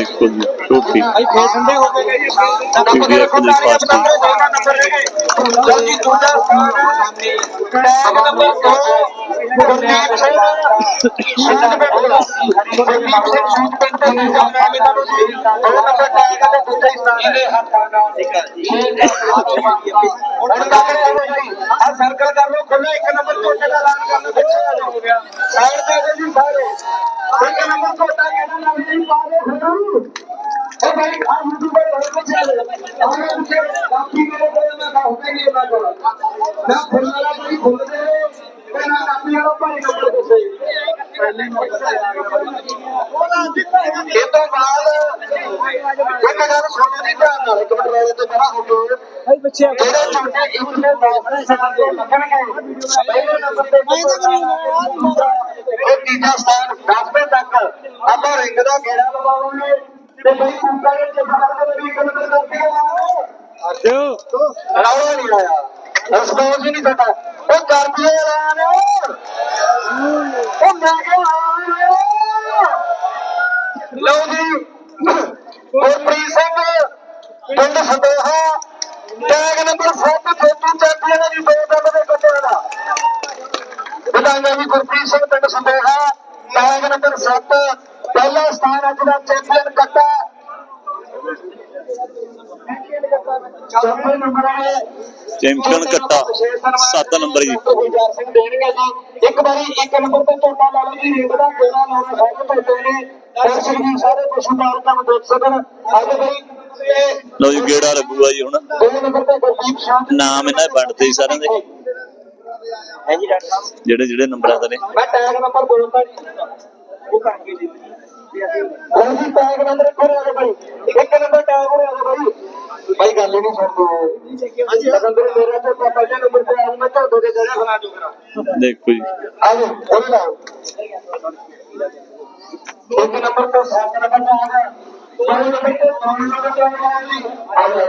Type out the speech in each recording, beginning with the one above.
ਦੇਖੋ ਜੀ ਝੋਟੀ ਭਾਈ ਫੇਰ ਠੰਡੇ ਹੋ ਗਏ। ਜੀ PDF ਦੇ ਪਾਸ ਜਲਦੀ ਦੂਜਾ ਟੈਗ ਨੰਬਰ 2 ਗੁਰਦੀਪ ਸਿੰਘ ਸ਼ੂਟ ਪਿੰਡ ਗੁਰਦੀਪ ਸਿੰਘ ਸ਼ੂਟ ਪਿੰਡ ਤੋਂ ਦੂਜਾ ਨਾਮ ਇਹਨਾਂ ਨੂੰ ਜੀ ਦੋ ਨੰਬਰ ਟੈਗ ਤੇ ਦੂਜਾ ਹੀ ਸਥਾਨ ਇਹਦੇ ਹੱਥਾਂ ਨਾਲ ਹੁਣ ਗੱਲ ਕਰੋ ਜੀ ਆ ਸਰਕਲ ਕਰ ਲਓ ਖੁੱਲਾ ਇੱਕ ਨੰਬਰ ਕੋਟੇ ਦਾ ਐਲਾਨ ਕਰ ਲਓ ਪਿੱਛੇ ਆ ਜਾਓ। ਹੋ ਗਿਆ ਸਾਈਡ ਤੇ ਆ ਜਾਓ ਜੀ ਸਾਰੇ ਇੱਕ ਨੰਬਰ ਕੋਟਾ ਕਿਹੜਾ ਨਾਮ ਜੀ ਪਾ ਦੇ ਖੜੂ ਉਹ ਭਾਈ ਆ ਯੂਟਿਊਬਰ ਹੋ ਕੇ ਚੱਲ ਆਉਣੇ ਪਿੱਛੇ ਬਾਕੀ ਮੇਰੇ ਕੋਲ ਮੈਂ ਦੱਸਦਾ ਨਹੀਂ ਇਹਨਾਂ ਕੋਲ ਨਾ ਫੁੱਲ ਵਾਲਾ ਕੋਈ ਫੁੱਲ ਦੇ ਇਹ ਤੋਂ ਬਾਅਦ ਇੱਕ ਗੱਲ ਸੁਣੋ ਜੀ ਧਿਆਨ ਨਾਲ ਇੱਕ ਮਿੰਟ ਵਾਲੇ ਤੋਂ ਹੋ ਗਿਆ ਭਾਈ ਬੱਚੇ ਜਿਹੜਾ ਛੋਟੇ ਇੱਕ ਨੇ ਬਾਹਰ ਦੇ ਲੱਗਣਗੇ ਪਹਿਲੇ ਨੰਬਰ ਤੇ ਇਹ ਤੀਜਾ ਸਥਾਨ 10ਵੇਂ ਤੱਕ ਆਪਾਂ ਰਿੰਗ ਦਾ ਘੇਰਾ ਲਵਾਵਾਂਗੇ। ਤੇ ਬਈ ਕੁੱਕਾ ਦੇ ਚੱਕਰ ਕਰਕੇ ਵੀ ਇੱਕ ਨੰਬਰ ਕਰਦੇ ਆ ਦਿਓ ਰੌਲਾ ਨਹੀਂ ਆਇਆ। ਰਿਸਪੌਂਸ ਹੀ ਨਹੀਂ ਸਾਡਾ। ਉਹ ਕਰਦੀ ਹੈ ਐਲਾਨ ਉਹ ਮੈਂ ਕਿਹਾ ਲਓ ਜੀ, ਗੁਰਪ੍ਰੀਤ ਸਿੰਘ, ਪਿੰਡ ਸੰਦੇਹਾ, ਟੈਗ ਨੰਬਰ 7 ਖੇਤੀ ਚੈਂਪੀਅਨ ਜੀ ਦੋ ਦੰਦ ਦੇ ਕੱਟਿਆ ਦਾ। ਵਧਾਈਆਂ ਜੀ ਗੁਰਪ੍ਰੀਤ ਸਿੰਘ, ਪਿੰਡ ਸੰਦੇਹਾ, ਟੈਗ ਨੰਬਰ 7 ਪਹਿਲਾ ਸਥਾਨ ਅੱਜ ਦਾ ਚੈਂਪੀਅਨ ਕੱਟਾ। ਚੌਥੇ ਨੰਬਰ ਹੈ ਚੈਂਪੀਅਨ ਕੱਟਾ 7 ਨੰਬਰ ਜੀ। ਇੱਕ ਵਾਰੀ ਇੱਕ ਨੰਬਰ ਤੇ ਝੋਟਾ ਲਾ ਲਓ ਜੀ ਰੇਡ ਦਾ ਗੇੜਾ ਲਾਉਣਾ ਸਾਰੇ ਝੋਟੇ ਨੇ ਦਰਸ਼ਕ ਜੀ ਸਾਰੇ ਪਸ਼ੂ ਪਾਲਕਾਂ ਨੂੰ ਦੇਖ ਸਕਣ। ਅੱਜ ਬਈ ਲਓ ਜੀ ਗੇੜਾ ਲੱਗੂਗਾ ਜੀ ਹੁਣ। ਨਾਮ ਇਹਨਾਂ ਦੇ ਬਣਦੇ ਜੀ ਸਾਰਿਆਂ ਦੇ। ਜਿਹੜੇ ਜਿਹੜੇ ਨੰਬਰਾਂ ਦੇ ਨੇ। ਮੈਂ ਟੈਗ ਨੰਬਰ ਬੋਲਦਾ ਜੀ। ਉਹ ਕਰਕੇ ਜੀ। ਜੀ ਟੈਗ ਨੰਬਰ ਕੋਲ ਆ ਗਿਆ ਭਾਈ ਇੱਕ ਨੰਬਰ ਟੈਗ ਹੋ ਗਿਆ ਭਾਈ ਭਾਈ ਗੱਲ ਨਹੀਂ ਸੁਣਦੇ। ਹਾਂਜੀ ਅੰਦਰ ਮੇਰਾ ਤੇ ਪਹਿਲੇ ਨੰਬਰ ਤੇ ਆ ਮੈਂ ਤੁਹਾਡੇ ਦੇ ਜਗ੍ਹਾ ਬਣਾ ਦੂੰਗਾ ਦੇਖੋ ਜੀ। ਆਲੋ ਉਹ ਲਾਓ ਇੱਕ ਨੰਬਰ ਤੋਂ ਸੱਤ ਨੰਬਰ ਤੇ ਆ ਗਿਆ। ਦੋ ਨੰਬਰ ਤੇ ਨੌ ਨੰਬਰ ਤੇ ਆ ਗਿਆ ਜੀ। ਆਲੋ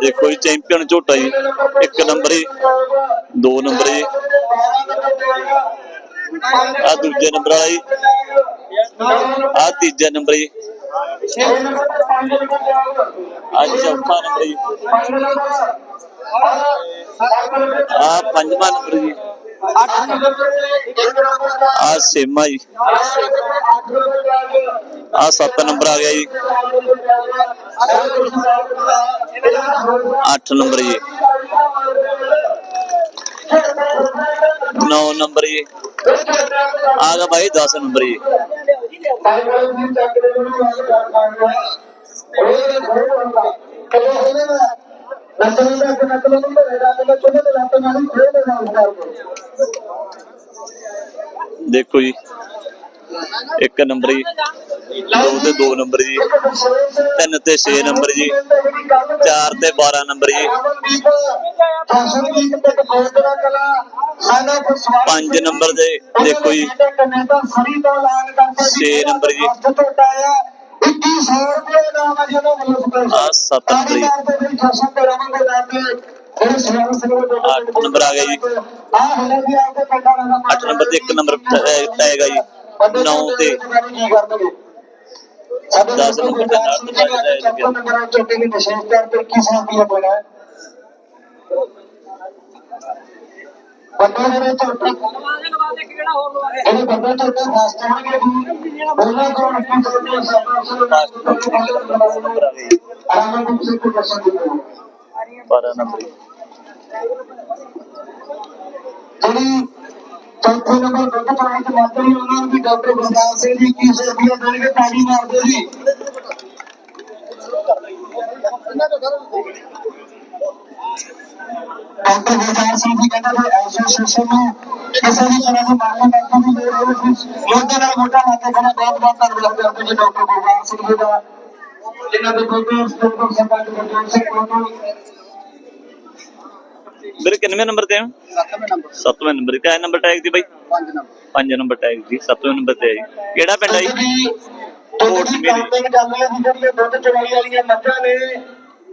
ਦੇਖੋ ਜੀ ਚੈਂਪੀਅਨ ਝੋਟਾ ਜੀ। ਇੱਕ ਨੰਬਰ ਜੀ ਦੋ ਨੰਬਰ ਜੀ ਆ ਦੂਜੇ ਨੰਬਰ ਵਾਲਾ ਜੀ। ਆ ਤੀਜਾ ਨੰਬਰ ਜੀ। ਆ ਚੌਥਾ ਨੰਬਰ ਜੀ। ਆ ਪੰਜਵਾਂ ਨੰਬਰ ਜੀ। ਆ ਛੇਵਾਂ ਜੀ। ਆ ਸੱਤ ਨੰਬਰ ਆ ਗਿਆ ਜੀ। 8 ਨੰਬਰ ਜੀ। 9 ਨੰਬਰ ਜੀ। ਆ ਗਿਆ ਭਾਈ 10 ਨੰਬਰ ਜੀ। ਦੇਖੋ ਜੀ। ਇੱਕ ਨੰਬਰ ਜੀ, ਦੋ ਤੇ ਦੋ ਨੰਬਰ ਜੀ, ਤਿੰਨ ਤੇ 6 ਨੰਬਰ ਜੀ, ਚਾਰ ਤੇ 12 ਨੰਬਰ ਜੀ ਪੰਜ ਨੰਬਰ ਦੇ ਦੇਖੋ ਜੀ ਛੇ ਨੰਬਰ ਜੀ। ਆ ਸੱਤ ਨੰਬਰ ਜੀ ਅੱਠ ਨੰਬਰ ਆ ਗਿਆ ਜੀ। ਆ ਹਲੇ ਵੀ ਆਪਦੇ ਪਿੰਡਾਂ ਦਾ 8 ਨੰਬਰ ਤੇ ਇੱਕ ਨੰਬਰ ਟੈਗ ਆ ਜੀ 9 ਤੇ ਕੀ ਕਰਨਗੇ? ਦਸ ਨੰਬਰ ਤੇ ਨਾਲ ਤੇ ਨਾਲ ਜਾਇਆ ਜੀ। ਨੰਬਰ ਚੋਟੀ ਦੀ ਵਿਸ਼ੇਸ਼ ਤੌਰ ਤੇ ਕੀ ਸਾਥੀ ਹੈ? ਬੜਾ ਬੰਦੇ ਜਿਹੜੇ ਝੋਟੇ ਜਿਹੜੇ ਬੰਦੇ ਝੋਟੇ ਖਾਸ ਕਰਨਗੇ ਉਹਨਾਂ ਕੋਲ ਕੀ ਆ ਗਿਆ ਜੀ ਆਰਾਮ ਨਾਲ ਤੁਸੀਂ ਕੋਈ ਦਰਸ਼ਨ ਦਿਓ 12 ਨੰਬਰ। ਜਿਹੜੀ ਚੌਥੇ ਨੰਬਰ ਦੁੱਧ ਪਾਣੀ ਤੇ ਮਾਤਾ ਉਹਨਾਂ ਨੂੰ ਵੀ ਡਾਕਟਰ ਗੁਰਦਾਸ ਸਿੰਘ ਜੀ ਕੀ ਸਰਬੀਆ ਦੇਣਗੇ ਤਾੜੀ ਮਾਰਦੇ ਜੀ ਡਾਕਟਰ ਗੁਰਦਾਸ ਸਿੰਘ ਜੀ ਕਹਿੰਦੇ ਨੇ ਐਸੋਸੀਏਸ਼ਨ ਨੂੰ ਕਿਸੇ ਵੀ ਤਰ੍ਹਾਂ ਦੀ ਮਾਲੀ ਮਦਦ ਦੀ ਲੋੜ ਹੋਵੇ ਮੋਢੇ ਨਾਲ ਮੋਢਾ ਲਾ ਕੇ ਖੜਾ ਬਹੁਤ ਬਹੁਤ ਧੰਨਵਾਦ ਕਰਦੇ ਜੀ ਡਾਕਟਰ ਗੁਰਦਾਸ ਸਿੰਘ ਜੀ ਦਾ। ਜਿਨ੍ਹਾਂ ਦੇ ਕੋਲ ਸਟੋਰ ਸਰਪੰਚ ਗੁਰਜੋਤ ਸਿੰਘ ਕੋਲ ਵੀਰੇ ਕਿੰਨਵੇਂ ਨੰਬਰ ਤੇ ਆ? ਸੱਤਵੇਂ ਨੰਬਰ। 7ਵੇਂ ਨੰਬਰ। ਕਿਹੜਾ ਨੰਬਰ ਟੈਗ ਦੀ ਬਾਈ? ਪੰਜ ਨੰਬਰ। 5 ਨੰਬਰ ਟੈਗ ਜੀ 7ਵੇਂ ਨੰਬਰ ਤੇ ਆ ਜੀ। ਕਿਹੜਾ ਪਿੰਡ ਆ ਜੀ? ਕੋਟ ਦੁੱਧ ਚਵਾਈ ਵਾਲੀਆਂ ਮੱਝਾਂ ਨੇ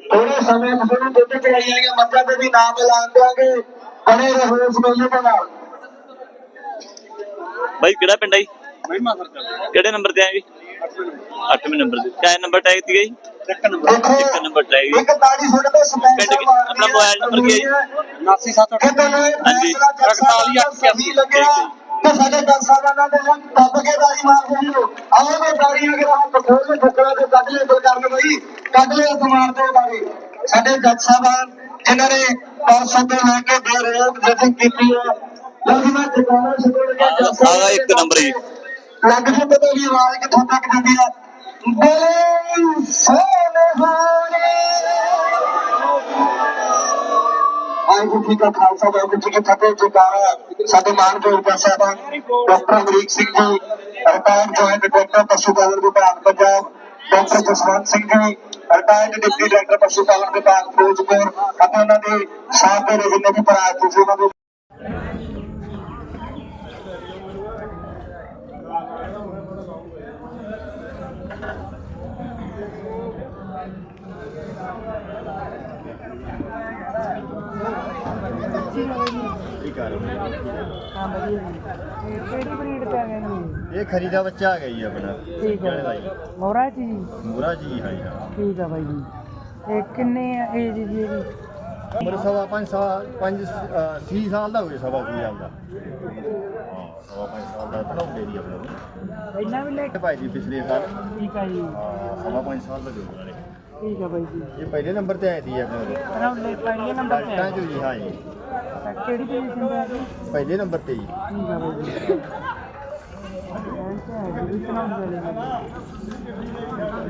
ਥੋੜੇ ਸਮੇਂ ਤੋਂ ਦੁੱਧ ਚਵਾਈ ਵਾਲੀਆਂ ਮੱਝਾਂ ਤੇ ਵੀ ਨਾਮ ਐਲਾਨ ਦਿਆਂਗੇ। ਬਣੇ ਰਹੋ ਇਸ ਮੇਲੇ ਦੇ ਨਾਲ। ਬਾਈ ਕਿਹੜਾ ਪਿੰਡ ਜੀ? ਮਹਿਮਾ ਸਰਕਾਰ ਕਿਹੜੇ ਨੰਬਰ ਤੇ ਆਏ ਜੀ? 8ਵੇਂ ਨੰਬਰ ਤੇ ਕਿਆ ਨੰਬਰ ਟੈਗ ਤੇ ਜੀ? ਇੱਕ ਨੰਬਰ। ਦੇਖੋ ਇੱਕ ਨੰਬਰ ਟੈਗ ਜੀ। ਇੱਕ ਤਾੜੀ ਤੁਹਾਡੇ ਤੋਂ ਸਪੈਸ਼ਲ ਆਪਣਾ ਮੋਬਾਈਲ ਨੰਬਰ ਕੀ ਹੈ ਜੀ? 897 ਹਾਂਜੀ। 418 ਲੱਗਿਆ ਤੇ ਸਾਡੇ ਜੱਜ ਸਾਹਿਬਾਨਾਂ ਦੇ ਨਾਲ ਦੱਬ ਕੇ ਤਾੜੀ ਮਾਰਦੇ ਜੀ। ਆਓ ਮੈਂ ਤਾੜੀ ਅਗਰ ਹੱਥ ਖੋਲ ਕੇ ਠੁਕਰਾ ਤੇ ਕੱਢ ਲੈ ਕੋਈ ਕਰਨ ਬਈ। ਕੱਢ ਲੈ ਹੱਥ ਮਾਰਦੇ ਤਾੜੀ ਸਾਡੇ ਜੱਜ ਸਾਹਿਬਾਨ ਜਿਨ੍ਹਾਂ ਨੇ ਪਰਸੋਂ ਤੋਂ ਲੈ ਕੇ ਬੇਰੋਕ ਜਥਿੰਗ ਕੀਤੀ ਹੈ। ਮੈਂ ਟਿਕਾਣਾ ਛੱਡ ਕੇ ਜੱਜ ਸਾਹਿਬਾਨ ਆਹ ਇੱਕ ਨੰਬਰ ਜੀ। ਲੱਗ ਜੇ ਪਤਾ ਵੀ ਆਵਾਜ਼ ਕਿੱਥੋਂ ਤੱਕ ਜਾਂਦੀ ਹੈ ਬੋਲੇ ਸੋਨੇ ਵਾਹਿਗੁਰੂ ਜੀ ਕਾ ਖਾਲਸਾ, ਵਾਹਿਗੁਰੂ ਜੀ ਕੀ ਫਤਿਹ ਜੁਕਾਰਾ ਸਾਡੇ ਮਾਨਯੋਗ ਪਿਤਾ ਸਾਹਿਬਾਨ doctor Amrik Singh ji retired joint director ਪਸ਼ੂ ਪਾਲਣ ਵਿਭਾਗ Punjab, doctor Jaswant Singh ji retired deputy director ਪਸ਼ੂ ਪਾਲਣ ਵਿਭਾਗ ਫਿਰੋਜ਼ਪੁਰ, ਅਤੇ ਉਹਨਾਂ ਦੇ ਸਾਥ ਦੇ ਜਿੰਨੇ ਵੀ ਭਰਾ ਤੁਸੀਂ ਉਹਨਾਂ ਦੇ ਹਾਂ ਵਧੀਆ। ਜੀ ਇਹ ਕਿਹੜੀ ਬਰੀਡ ਤੇ ਗਏ ਜੀ ਇਹ ਬੱਚਾ ਆ ਗਿਆ ਜੀ ਆਪਣਾ। ਠੀਕ ਹੈ ਜੀ ਮੋਰਾ ਜੀ? ਮੂਰਾ ਜੀ ਹਾਂ ਜੀ ਠੀਕ ਆ ਬਾਈ ਜੀ। ਇਹ ਕਿੰਨੇ ਏਜ ਜੀ ਇਹਦੀ? ਉਮਰ ਸਵਾ ਪੰਜ ਸਾਲ ਪੰਜ ਅਹ, ਛੇ ਸਾਲ ਦਾ ਹੋਵੇ ਸਵਾ ਛੇ ਸਾਲ ਦਾ। ਹਾਂ ਸਵਾ ਪੰਜ ਸਾਲ ਦਾ ਪੜਾਉਂਦੇ ਦੀ ਆਪਣੇ। ਨੂੰ ਇੰਨਾ ਵੀ ਲੈ ਭਾਈ ਜੀ ਪਿਛਲੇ ਸਾਲ। ਠੀਕ ਆ ਜੀ। ਸਵਾ ਪੰਜ ਸਾਲ ਦਾ ਜੋੜ ਵਾਲੇ ਠੀਕ ਆ ਬਾਈ ਜੀ। ਇਹ ਪਹਿਲੇ ਨੰਬਰ ਤੇ ਆਏ ਸੀ ਆਪਣੇ ਕੋਲ ਇਹਨਾਂ ਲੈ ਪਹਿਲੇ ਨੰਬਰ ਤੇ ਆ ਡਾਕਟਰਾਂ ਚ ਜੀ ਹਾਂ ਜੀ। ਤਾਂ ਕਿਹੜੀ ਪੋਜੀਸ਼ਨ ਤੇ ਆ ਜੀ? ਪਹਿਲੇ ਨੰਬਰ ਤੇ ਜੀ ਠੀਕ ਆ ਬਾਈ ਜੀ। ਐਂਟਾ ਹੈ ਜੀ ਇਤਨਾ ਬੋਲੇ ਜੀ।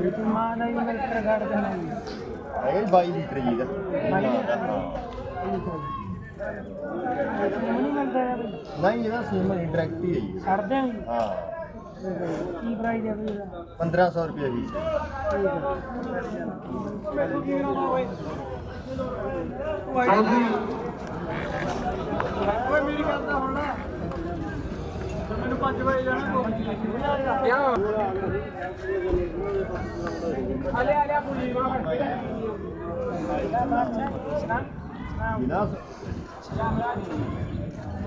ਇਹ ਮਾਂ ਦਾ ਹੀ ਮਿਲਟਰ ਗਾਰਡ ਦੇ ਨਾਲ ਹੈਗਾ ਜੀ 22 ਲੀਟਰ ਜੀ ਦਾ ਬਾਈ ਹਾਂ। ਜੀ। ਨਹੀਂ ਮਿਲਦਾ ਹੈ ਬਈ। ਨਹੀਂ ਇਹਦਾ ਸੀਮਨ ਡਾਇਰੈਕਟ ਹੀ ਹੈ ਜੀ। ਛੱਡਦੇ ਆ ਜੀ। ਹਾਂ। ਕੀ ਪ੍ਰਾਈਸ ਹੈ ਬਈ ਇਹਦਾ 1500 ਰੁਪਏ ਜੀ। ਠੀਕ ਆ ਬਿਨਾ ਇਹ ਕੰਟੈਕਟ ਨੰਬਰ ਬੋਲੋ 9951 ਹਾਂਜੀ 12 ਛੇ 14 ਠੀਕ ਹੈ ਜੀ 1500 ਰੁਪਏ ਆ ਬਈ ਡਾਇਰੈਕਟ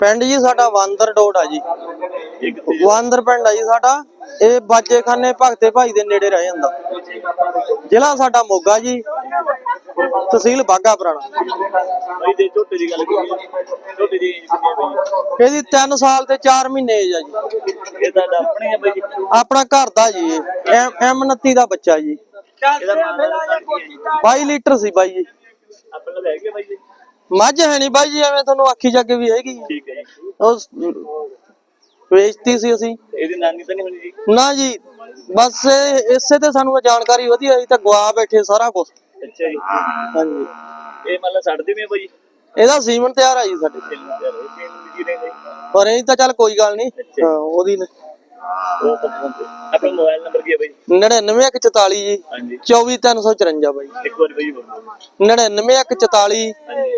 ਪਿੰਡ ਜੀ ਸਾਡਾ ਵਾਂਦਰ ਡੋਟ ਆ ਜੀ? ਵਾਂਦਰ ਪਿੰਡ ਆ ਜੀ ਸਾਡਾ। ਇਹ ਬਾਜੇਖਾਨੇ ਭਗਤੇ ਭਾਈ ਦੇ ਨੇੜੇ ਰਹਿ ਜਾਂਦਾ। ਜ਼ਿਲ੍ਹਾ ਸਾਡਾ ਮੋਗਾ ਜੀ। ਤਹਿਸੀਲ ਬਾਗਾ ਪੁਰਾਣਾ। ਝੋਟੇ ਦੀ ਗੱਲ ਝੋਟੇ ਦੀ ਇਹਦੀ 3 ਸਾਲ ਤੇ 4 ਮਹੀਨੇ ਏਜ ਆ ਜੀ। ਇਹ ਆਪਣੇ ਆ ਬਾਈ ਜੀ ਆਪਣਾ ਘਰ ਦਾ ਜੀ। ਐਮ ਐਮ 29 ਦਾ ਬੱਚਾ ਜੀ। ਇਹਦਾ ਨਾਮ ਦਾ ਕੀ ਹੈ ਜੀ 22 ਲੀਟਰ ਸੀ ਬਾਈ ਜੀ। ਆਪਣੇ ਕੋਲ ਹੈਗੇ ਬਾਈ ਜੀ। ਮੱਝ ਹੈ ਨਹੀਂ ਬਾਈ ਜੀ ਐਵੇਂ ਤੁਹਾਨੂੰ ਆਖੀ ਜਾ ਕੇ ਵੀ ਹੈਗੀ। ਠੀਕ ਹੈ ਜੀ। ਉਹ ਵੇਚਤੀ ਸੀ ਅਸੀਂ। ਇਹਦੀ ਨਾਨੀ ਤਾਂ ਨਹੀਂ ਹੋਣੀ ਜੀ? ਨਾ ਜੀ ਬਸ ਇਹ- ਇਸੇ ਤੇ ਸਾਨੂੰ ਜਾਣਕਾਰੀ ਵਧੀਆ ਸੀ ਤਾਂ ਗਵਾ ਬੈਠੇ ਸਾਰਾ ਕੁਝ ਅੱਛਾ ਜੀ। ਹਾਂਜੀ। ਇਹ ਮਤਲਬ ਛੱਡਦੇ ਵੀ ਆ ਬਾਈ? ਇਹਦਾ ਸੀਮਨ ਤਿਆਰ ਆ ਜੀ ਸਾਡੇ। ਜੀ ਪਰ ਇਹ ਤਾਂ ਚੱਲ ਕੋਈ ਗੱਲ ਨਹੀਂ ਹਾਂ ਉਹਦੀ ਨੇ ਆਪਣਾ ਮੋਬਾਈਲ ਨੰਬਰ ਕੀ ਹੈ ਬਾਈ? 99144 ਜੀ ਹਾਂਜੀ। 24354 ਬਾਈ। ਇੱਕ ਵਾਰ ਬਾਈ ਬੋਲੋ। 99144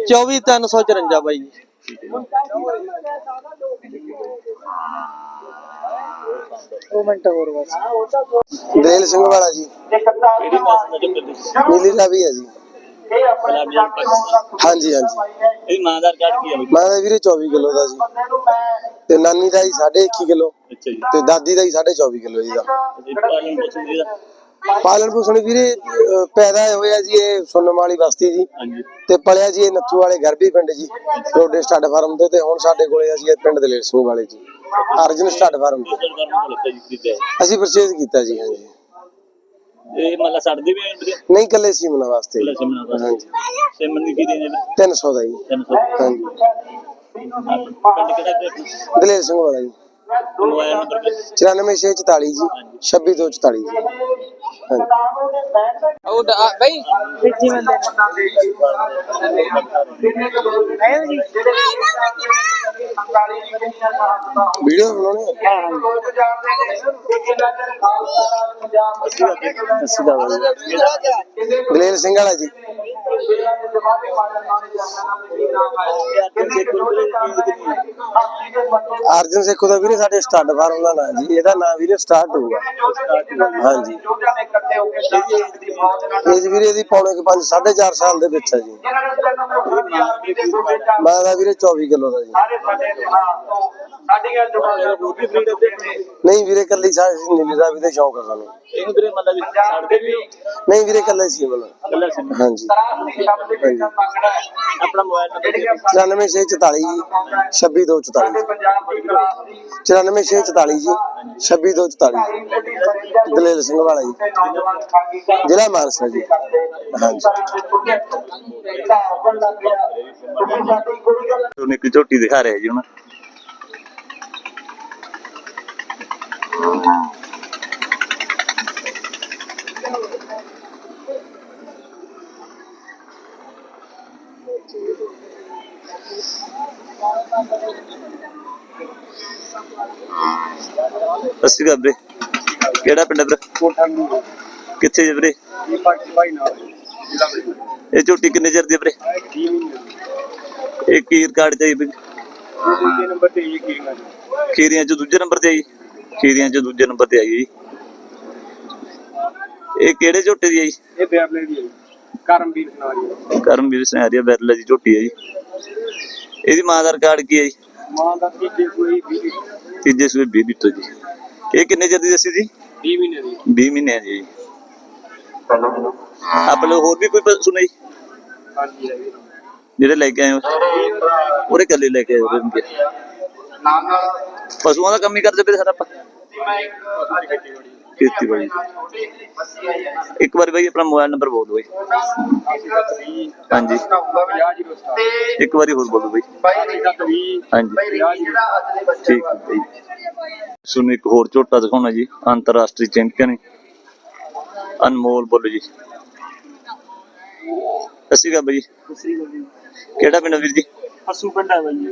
24354 ਬਾਈ। ਜੀ ਦੋ ਮਿੰਟ ਹੋਰ ਬਸ। ਬੇਲ ਸਿੰਘ ਵਾਲਾ ਜੀ। ਨੀਲੀ ਰਾਵੀ ਹੈ ਜੀ। ਪਾਕਿਸਤਾਨ ਹਾਂਜੀ ਹਾਂਜੀ। ਇਹਦੀ ਮਾਂ ਦਾ ਕਾਰਡ ਕੀ ਹੈ ਬਾਈ? ਮੈਂ ਤਾਂ ਵੀਰੇ 24 ਕਿਲੋ ਦਾ ਜੀ। ਤੇ ਨਾਨੀ ਦਾ ਜੀ 1.5 ਕਿਲੋ। ਅੱਛਾ ਜੀ। ਤੇ ਦਾਦੀ ਦਾ ਜੀ 24 ਕਿਲੋ ਜੀ ਦਾ। ਪਾਲਣ ਪੋਸ਼ਣ ਜੀ ਦਾ? ਪਾਲਣ ਪੋਸ਼ਣ ਵੀਰੇ ਅਹ, ਪੈਦਾ ਹੋਇਆ ਜੀ ਇਹ ਸੁੰਨਮ ਵਾਲੀ ਬਸਤੀ ਜੀ। ਹਾਂਜੀ। ਤੇ ਪਲਿਆ ਜੀ ਇਹ ਨੱਥੂ ਵਾਲੇ ਗਰਬੀ ਪਿੰਡ ਜੀ। ਰੋਡੇ ਸਟੱਡ ਫਾਰਮ ਤੇ ਤੇ ਹੁਣ ਸਾਡੇ ਕੋਲੇ ਅਸੀਂ ਇਹ ਪਿੰਡ ਦੇ ਲੇਟ ਸਿੰਘ ਵਾਲੇ ਜੀ। Arjan stud farm. ਤੋਂ ਸਰਕਾਰ ਨੂੰ ਲੱਗਦਾ ਜੀ ਖਰੀਦਿਆ ਅਸੀਂ ਪਰਚੇਜ਼ ਕੀਤਾ ਜੀ ਹਾਂਜੀ। ਇਹ ਮਤਲਬ ਛੱਡਦੇ ਵੀ ਆ ਵੀਰੇ ਨਹੀਂ ਕੱਲੇ ਸੀਮਨਾ ਵਾਸਤੇ ਲੈ ਸਿਮਨਾ ਦਾ ਹਾਂਜੀ। ਸਿਮਨ ਦੀ ਕੀ ਦੇਣੇ 300 ਦਾ ਜੀ। 300 ਹਾਂਜੀ। ਪਿੰਡ ਕਿਹੜਾ ਤੇ ਦਲੇਰ ਸਿੰਘ ਵਾਲਾ ਜੀ। ਮੋਬਾਈਲ ਨੰਬਰ 94644 ਜੀ 26244 ਜੀ। ਉਹ ਬਈ। ਪਿੱਛੇ ਬੰਦੇ ਵੀਡੀਓ ਬਣਾਉਣੀ ਦਲੇਲ ਸਿੰਘ ਵਾਲਾ ਜੀ। ਅਰਜਨ ਸੇਖੋ ਦਾ ਵੀਰੇ ਸਾਡੇ ਸਟੱਡ ਫਾਰਮ ਦਾ ਨਾਂ ਜੀ। ਇਹਦਾ ਨਾਂ ਵੀਰੇ ਸਟਾਰਟ ਹੋਊਗਾ। ਹਾਂਜੀ। ਏਜ ਵੀਰੇ ਇਹਦੀ ਪੌਣੇ ਕੁ ਪੰਜ 4.5 ਸਾਲ ਦੇ ਵਿੱਚ ਹੈ ਜੀ। ਮੈਂ ਦਾ ਵੀਰੇ 24 ਕਿਲੋ ਦਾ ਜੀ। ਨਹੀਂ ਵੀਰੇ ਕੱਲੀ ਸਾਡੀ ਨੀਲੀ ਦਾ ਵੀ ਤੇ ਸ਼ੌਂਕ ਆ ਸਾਨੂੰ। ਇਹਨੂੰ ਵੀਰੇ ਮਤਲਬ ਵੀ ਛੱਡਦੇ ਵੀ ਹੋ ਨਹੀਂ ਵੀਰੇ ਕੱਲਾ ਸੀ ਮਤਲਬ। ਕੱਲਾ ਸੀ। ਹਾਂਜੀ। ਆਪਣਾ ਮੋਬਾਈਲ ਨੰਬਰ ਦੇ 94644 26244 94644 ਜੀ 26244 ਦਲੇਲ ਸਿੰਘ ਵਾਲਾ ਜੀ। ਜ਼ਿਲ੍ਹਾ ਮਾਨਸਾ ਜੀ। ਹਾਂਜੀ। ਉਹਨੇ ਇੱਕ ਝੋਟੀ ਦਿਖਾ ਰਿਹਾ ਜੀ ਹੁਣ। ਅਸੀਂ ਗਾ ਵੀਰੇ। ਕਿਹੜਾ ਪਿੰਡ ਹੈ ਵੀਰੇ? ਕਿੱਥੇ ਜੀ ਵੀਰੇ? ਇਹ ਝੋਟੀ ਕਿੰਨੇ ਚਿਰ ਦੀ ਹੈ ਵੀਰੇ? ਇਹ ਕੀ ਰਿਕਾਰਡ ਚਾਹੀ ਵੀਰੇ? ਖੀਰੀਆਂ ਚ ਦੂਜੇ ਨੰਬਰ ਤੇ ਆਈ ਖੀਰੀਆਂ ਚ ਦੂਜੇ ਨੰਬਰ ਤੇ ਆਈ ਜੀ। ਇਹ ਕਿਹੜੇ ਝੋਟੇ ਦੀ ਆਈ ਇਹ ਬੈਰਲੇ ਦੀ ਹੈ ਕਰਮਵੀਰ ਨਾਰੀ ਕਰਮਵੀਰ ਹਰੀਆ ਬੈਰਲਾ ਦੀ ਝੋਟੀ ਹੈ ਜੀ। ਇਹਦੀ ਮਾਂ ਦਾ ਰਿਕਾਰਡ ਕੀ ਹੈ ਜੀ? ਮਾਂ ਦਾ ਤੀਜੇ ਕੋਈ 20 ਤੀਜੇ ਸੂਏ 20 ਬਿੱਤੋ ਜੀ। ਇਹ ਕਿੰਨੇ ਚਿਰ ਦੀ ਦੱਸੀ ਜੀ 20 ਮਹੀਨੇ ਦੀ। 20 ਮਹੀਨੇ ਦੀ ਜੀ। ਆਪਣੇ ਹੋਰ ਵੀ ਕੋਈ ਸੁਣਿਆ ਜੀ? ਹਾਂਜੀ। ਜਿਹੜੇ ਲੈ ਕੇ ਆਏ ਹੋ? ਉਹਦੇ ਕੱਲੇ ਲੈ ਕੇ ਆਏ ਨਾਲ ਪਸ਼ੂਆਂ ਦਾ ਕੰਮ ਹੀ ਕਰਦੇ ਪਏ ਸਰ ਆਪਾਂ ਮੈਂ ਇੱਕ ਖੇਤੀਬਾੜੀ ਇੱਕ ਵਾਰ ਬਾਈ ਆਪਣਾ ਮੋਬਾਈਲ ਨੰਬਰ ਬੋਲ ਦਿਓ ਬਾਈ ਹਾਂਜੀ ਤੇ ਇੱਕ ਵਾਰੀ ਹੋਰ ਬੋਲ ਦਿਓ ਬਾਈ ਬਾਈ ਜੀ ਹਾਂਜੀ ਬਾਈ ਜੀ ਜਿਹੜਾ ਅਸਲੀ ਬੱਚਾ ਠੀਕ ਹੈ ਬਾਈ ਤੁਹਾਨੂੰ ਇੱਕ ਹੋਰ ਝੋਟਾ ਦਿਖਾਉਣਾ ਜੀ ਅੰਤਰਰਾਸ਼ਟਰੀ ਚੈਂਪੀਅਨ ਅਨਮੋਲ ਬੋਲੋ ਜੀ ਅਸੀਂ ਗਾ ਬਾਈ ਕਿਹੜਾ ਪਿੰਡ ਆ ਵੀਰ ਜੀ ਹੱਸੂ ਪਿੰਡ ਹੈ ਬਾਈ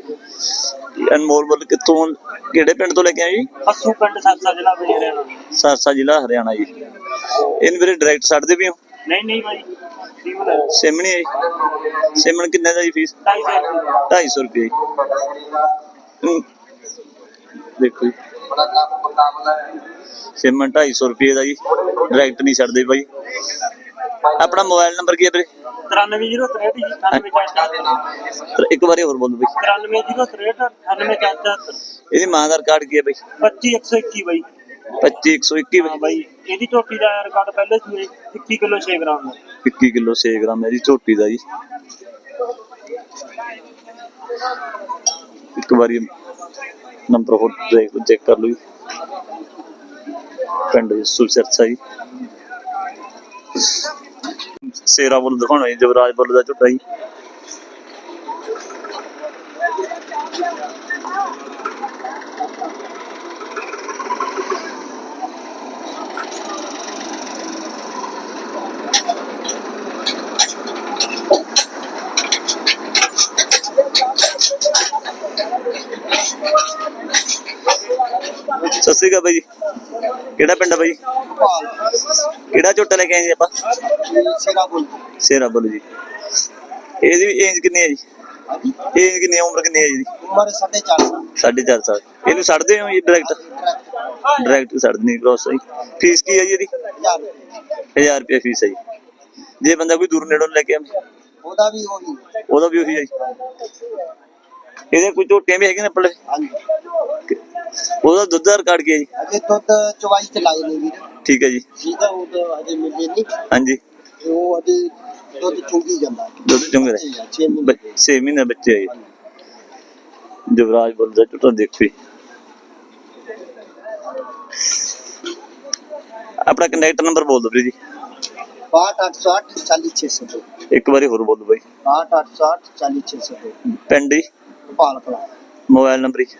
ਇਹ ਅਨਮੋਲ ਬੋਲ ਕਿੱਥੋਂ ਕਿਹੜੇ ਪਿੰਡ ਤੋਂ ਲੈ ਕੇ ਆਏ ਜੀ? ਹੱਸੂ ਪਿੰਡ ਸਰਸਾ ਜ਼ਿਲ੍ਹਾ ਬਜਰੇ ਸਰਸਾ ਜ਼ਿਲ੍ਹਾ ਹਰਿਆਣਾ ਜੀ। ਇਹਨੂੰ ਵੀਰੇ ਡਾਇਰੈਕਟ ਛੱਡਦੇ ਵੀ ਹੋ? ਨਹੀਂ ਨਹੀਂ ਬਾਈ। ਸੀਮਨ ਹੈ ਸਿਮਣੀ ਹੈ ਜੀ ਸਿਮਣ ਕਿੰਨੇ ਦਾ ਜੀ ਫੀਸ 250 ਰੁਪਏ। ਜੀ ਹਮ, ਦੇਖੋ ਜੀ। ਸਿਮਣ 250 ਰੁਪਏ ਦਾ ਜੀ। ਡਾਇਰੈਕਟ ਨਹੀਂ ਛੱਡਦੇ ਬਾਈ। ਆਪਣਾ ਮੋਬਾਈਲ ਨੰਬਰ ਕੀ ਹੈ ਵੀਰੇ? 9303 ਜੀ 9844 ਤੇ ਇੱਕ ਵਾਰੀ ਹੋਰ ਬੋਲੋ ਬਈ। 9303 9844 ਇਹਦੀ ਮਾਂ ਦਾ ਰਿਕਾਰਡ ਕੀ ਹੈ ਬਈ? 25121 ਬਾਈ। 25121 ਹਾਂ ਬਾਈ। ਇਹਦੀ ਝੋਟੀ ਦਾ ਰਿਕਾਰਡ ਪਹਿਲੇ ਸੂਏ 21 ਕਿਲੋ 6 ਗ੍ਰਾਮ ਦਾ 21 ਕਿਲੋ 6 ਗ੍ਰਾਮ ਜੀ ਝੋਟੀ ਦਾ ਜੀ। ਇੱਕ ਵਾਰੀ ਨੰਬਰ ਹੋਰ ਚੈੱਕ ਕਰ ਲਓ ਪਿੰਡ ਸੁਲਸਰਸਾ ਜੀ। ਸੇਰਾ ਬੁੱਲ ਦਿਖਾਉਣਾ ਜੀ ਜਵਰਾਜ ਬੁੱਲ ਦਾ ਝੋਟਾ ਜੀ। ਸਤਿ ਸ਼੍ਰੀ ਅਕਾਲ ਬਾਈ ਜੀ। ਕਿਹੜਾ ਪਿੰਡ ਆ ਬਾਈ ਕਿਹੜਾ ਝੋਟਾ ਲੈ ਕੇ ਆਏ ਜੀ ਆਪਾਂ? ਸੇਰਾ ਬੋਲ। ਜੀ। ਇਹਦੀ ਏਜ ਕਿੰਨੀ ਹੈ ਜੀ? ਏਜ ਕਿੰਨੀ ਹੈ ਉਮਰ ਕਿੰਨੀ ਹੈ ਜੀ ਉਮਰ 4.5 ਸਾਢੇ ਚਾਰ ਸਾਲ। ਇਹਨੂੰ ਛੱਡਦੇ ਹੋ ਜੀ ਡਾਇਰੈਕਟ ਡਾਇਰੈਕਟ ਛੱਡ ਨਹੀਂ ਕ੍ਰੋਸ ਹੈ ਫੀਸ ਕੀ ਹੈ ਜੀ ਇਹਦੀ? 1000 ਰੁਪਏ। ਫੀਸ ਹੈ ਜੀ। ਜੇ ਬੰਦਾ ਕੋਈ ਦੂਰ ਨੇੜੋਂ ਲੈ ਕੇ ਆਵੇ। ਉਹਦਾ ਵੀ ਉਹੀ। ਉਹਦਾ ਵੀ ਉਹੀ ਹੈ ਜੀ। ਇਹਦੇ ਕੋਈ ਝੋਟੀਆਂ ਵੀ ਹੈਗੀਆਂ ਨੇ ਪੱਲੇ ਹਾਂਜੀ। ਉਹਦਾ ਦੁੱਧ ਦਾ ਰਿਕਾਰਡ ਕੀ ਹੈ ਜੀ? ਅਜੇ ਦੁੱਧ ਚਵਾਈ ਤੇ ਲਾਏ ਨੇ ਵੀਰ। ਠੀਕ ਹੈ ਜੀ। ਜਿਹਦਾ ਉਹ ਤਾਂ ਅਜੇ ਮਿਲੇ ਨਹੀਂ ਹਾਂਜੀ। ਤੇ ਉਹ ਅਜੇ ਦੁੱਧ ਚੁੰਗੀ ਜਾਂਦਾ। ਦੁੱਧ ਚੁੰਗ ਰਹੇ 6 ਮਹੀਨੇ। 6 ਮਹੀਨੇ ਬੱਚੇ ਹੈ। ਜਵਰਾਜ ਬੋਲਦਾ ਝੋਟਾ ਦੇਖੋ। ਜੀ ਆਪਣਾ ਕੰਟੈਕਟ ਨੰਬਰ ਬੋਲ ਦਿਓ ਵੀਰੇ ਜੀ। 6808 40602 ਇੱਕ ਵਾਰੀ ਹੋਰ ਬੋਲ ਦਿਓ ਬਾਈ। 6808 40602 ਪਿੰਡ ਜੀ। ਭੋਪਾਲ ਕਲਾ। ਮੋਬਾਈਲ ਨੰਬਰ ਜੀ।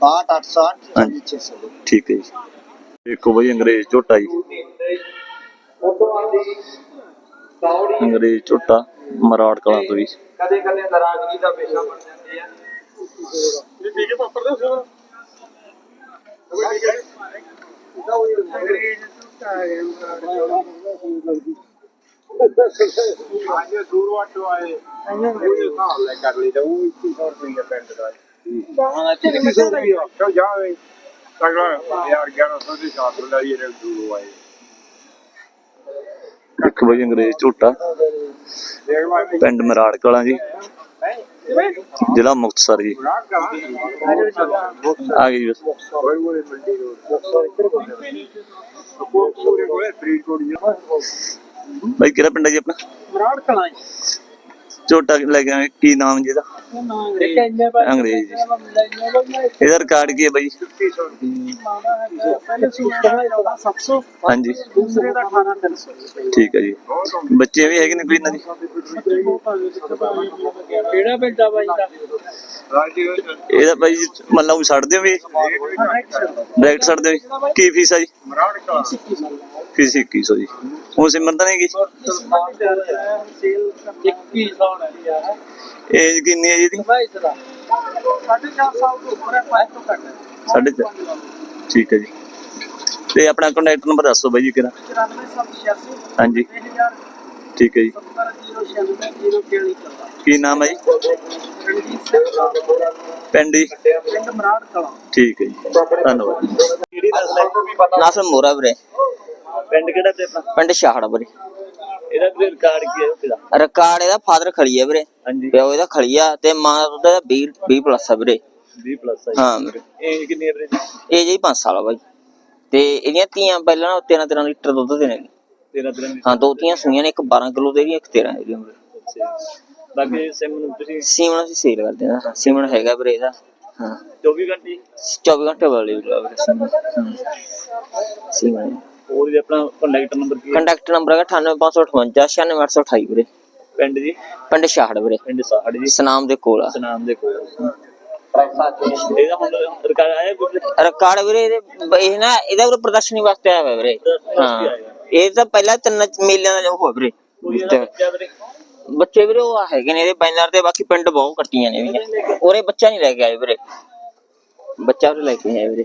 6808 40602 ਠੀਕ ਹੈ ਜੀ। ਦੇਖੋ ਬਾਈ ਅੰਗਰੇਜ਼ ਝੋਟਾ ਜੀ। ਅੰਗਰੇਜ਼ ਝੋਟਾ ਮਰਾੜ ਕਲਾਂ ਤੋਂ ਜੀ। ਕਦੇ ਕਦੇ ਨਾਰਾਜ਼ਗੀ ਦਾ ਪੇਸ਼ਾ ਬਣ ਜਾਂਦੇ ਆ। ਇਹ ਠੀਕ ਹੈ ਪਾਪਰ ਦੇ ਸਰ ਆਜੇ ਦੂਰ ਵਾਟੋ ਆਏ। ਉਹਦੇ ਹਿਸਾਬ ਲੈ ਕਰ ਲਈ ਤਾਂ ਉਹ 2100 ਰੁਪਏ ਪਿੰਡ ਦਾ ਜਾਵੇ ਤਗੜਾ ਯਾਰ 1100 ਦੇ ਸਾਥ ਲੈ ਇਹ ਦੂਰ ਆਏ। ਇੱਕ ਬਈ ਅੰਗਰੇਜ਼ ਝੋਟਾ। ਦੇਖ ਲੈ। ਪਿੰਡ ਮਰਾੜ ਕਲਾਂ ਜੀ। ਜ਼ਿਲ੍ਹਾ ਮੁਕਤਸਰ ਜੀ। ਆ ਗਈ ਬਸ। ਜੀ। ਬਾਈ ਕਿਹੜਾ ਪਿੰਡ ਹੈ ਜੀ ਆਪਣਾ? ਮਰਾੜ ਕਲਾਂ ਝੋਟਾ ਲੈ ਕੇ ਆਏ ਕੀ ਨਾਮ ਜੀ ਇਹਦਾ? ਇੱਕ ਇੰਨੇ ਬਾਰ ਅੰਗਰੇਜ਼ ਜੀ। ਇਹਦਾ ਰਿਕਾਰਡ ਕੀ ਹੈ ਬਾਈ? ਪਹਿਲੇ ਸੂਟ ਦਾ ਇਹਦਾ 700 ਹਾਂਜੀ। ਦੂਸਰੇ ਦਾ 18300 ਠੀਕ ਹੈ ਜੀ। ਬੱਚੇ ਵੀ ਹੈਗੇ ਨੇ ਕੋਈ ਇਹਨਾਂ ਦੀ? ਕਿਹੜਾ ਆ ਬਾਈ ਦਾ? ਇਹਦਾ ਬਾਈ ਜੀ ਮੰਨ ਲਓ ਛੱਡਦੇ ਹੋ ਵੀ? ਡਾਇਰੈਕਟ ਛੱਡਦੇ ਹੋ ਜੀ? ਕੀ ਫੀਸ ਆ ਜੀ? ਮਰਾੜ ਕਲਾਂ ਫੀਸ 2100 ਜੀ। ਉਹ ਸਿਮਰਨ ਤਾਂ ਨਹੀਂ ਗਈ ਸੇਲ 2100 ਹੈ ਯਾਰ ਏਜ ਕਿੰਨੀ ਹੈ ਜੀ ਇਹਦੀ? 4.5 ਸਾਲ ਤੋਂ ਉੱਪਰ ਹੈ 5 ਤੋਂ ਘੱਟ ਹੈ ਸਾਢੇ ਚਾਰ। ਠੀਕ ਹੈ ਜੀ। ਤੇ ਆਪਣਾ ਕੰਟੈਕਟ ਨੰਬਰ ਦੱਸੋ ਬਾਈ ਜੀ ਕਿਹੜਾ? 94786 ਹਾਂਜੀ। ਠੀਕ ਹੈ ਜੀ। ਕੀ ਨਾਮ ਹੈ ਜੀ? ਰਣਜੀਤ ਪਿੰਡ। ਮਰਾੜ ਕਲਾਂ ਠੀਕ ਹੈ ਜੀ। ਧੰਨਵਾਦ ਨਸਲ ਮੋਰਾ ਵੀਰੇ। ਪਿੰਡ ਕਿਹੜਾ ਤੇ ਆਪਣਾ ਪਿੰਡ ਸ਼ਾਹੜ ਵੀਰੇ। ਇਹਦਾ ਰਿਕਾਰਡ ਕੀ ਹੈ ਇਹਦਾ ਰਿਕਾਰਡ ਇਹਦਾ ਫਾਦਰ ਖੜੀ ਆ ਵੀਰੇ। ਹਾਂਜੀ। ਪਿਓ ਇਹਦਾ ਖੜੀ ਆ ਤੇ ਮਾਂ ਦਾ ਦੁੱਧ ਇਹਦਾ 20 20 ਪਲੱਸ ਆ ਵੀਰੇ। 20 ਪਲੱਸ ਹੈ ਹਾਂ ਵੀਰੇ। ਏਜ ਕਿੰਨੀ ਹੈ ਵੀਰੇ ਜੀ ਇਹ ਜੀ 5 ਸਾਲ ਆ ਬਾਈ। ਤੇ ਇਹਦੀਆਂ ਧੀਆਂ ਪਹਿਲਾਂ 13 13 ਲੀਟਰ ਦੁੱਧ ਦੇਣੇ 13 ਦਿਨ ਦੀ ਹਾਂ ਦੋ ਧੀਆਂ ਸੂਈਆਂ ਨੇ ਇੱਕ 12 ਕਿਲੋ ਦੇ ਰਹੀ ਇੱਕ 13 ਦੀ ਵੀਰੇ। ਬਾਕੀ ਸਿਮ ਨੂੰ ਤੁਸੀਂ ਸੀਮਨ ਅਸੀਂ ਸੇਲ ਕਰਦੇ ਹਾਂ ਸੀਮਨ ਹੈਗਾ ਵੀਰੇ ਇਹਦਾ। ਹਾਂ। 24 ਘੰਟੇ ਹੀ? 24 ਘੰਟੇ ਵਾਲੀ ਵੀਰੇ ਸੀਮਨ ਹਾਂ। ਸੀਮਨ ਹੋਰ ਜੀ ਆਪਣਾ ਕੰਟੈਕਟ ਨੰਬਰ ਕੀ ਹੈ? ਕੰਟੈਕਟ ਨੰਬਰ ਹੈਗਾ 98558 96828 ਵੀਰੇ। ਪਿੰਡ ਜੀ? ਪਿੰਡ ਸ਼ਾਹੜ ਵੀਰੇ। ਪਿੰਡ ਸਾਹੜ ਜੀ। ਸਨਾਮ ਦੇ ਕੋਲ ਆ। ਸਨਾਮ ਦੇ ਕੋਲ ਇਹਦਾ ਹੁਣ ਰਿਕਾਰਡ ਆਇਆ ਕੋਈ ਰਿਕਾਰਡ ਵੀਰੇ ਇਹ ਨਾ ਇਹਦਾ ਵੀਰੇ ਪ੍ਰਦਰਸ਼ਨੀ ਵਾਸਤੇ ਆਇਆ ਹੋਇਆ ਵੀਰੇ। ਹਾਂ। ਇਹ ਤਾਂ ਪਹਿਲਾਂ ਤਿੰਨ ਮੇਲਿਆਂ ਦਾ ਜੋ ਹੋਇਆ ਵੀਰੇ। ਬੱਚਾ ਵੀਰੇ? ਵੀਰੇ ਉਹ ਹੈਗੇ ਨੇ ਇਹਦੇ ਬੈਨਰ ਤੇ ਬਾਕੀ ਪਿੰਡ ਬਹੁਤ ਕੱਟੀਆਂ ਨੇ ਵੀ ਉਹਰੇ ਬੱਚਾ ਨਹੀਂ ਲੈ ਕੇ ਆਏ ਵੀਰੇ। ਬੱਚਾ ਉਹਰੇ ਲੈ ਕੇ ਆਏ ਵੀਰੇ।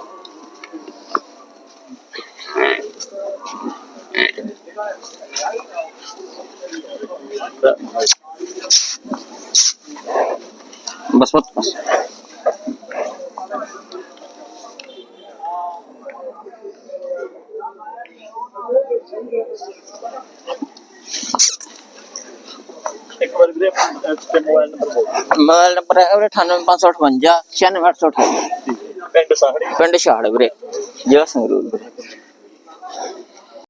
ਇੱਕ ਵਾਰ ਵੀਰੇ ਆਪਣਾ ਤੇ ਮੋਬਾਈਲ ਨੰਬਰ ਬੋਲ ਮੋਬਾਈਲ ਨੰਬਰ ਹੈ ਵੀਰੇ 98558 96828 ਪਿੰਡ ਸਾਹੜੀ? ਪਿੰਡ ਸ਼ਾਹੜ ਵੀਰੇ। ਜ਼ਿਲ੍ਹਾ ਸੰਗਰੂਰ ਵੀਰੇ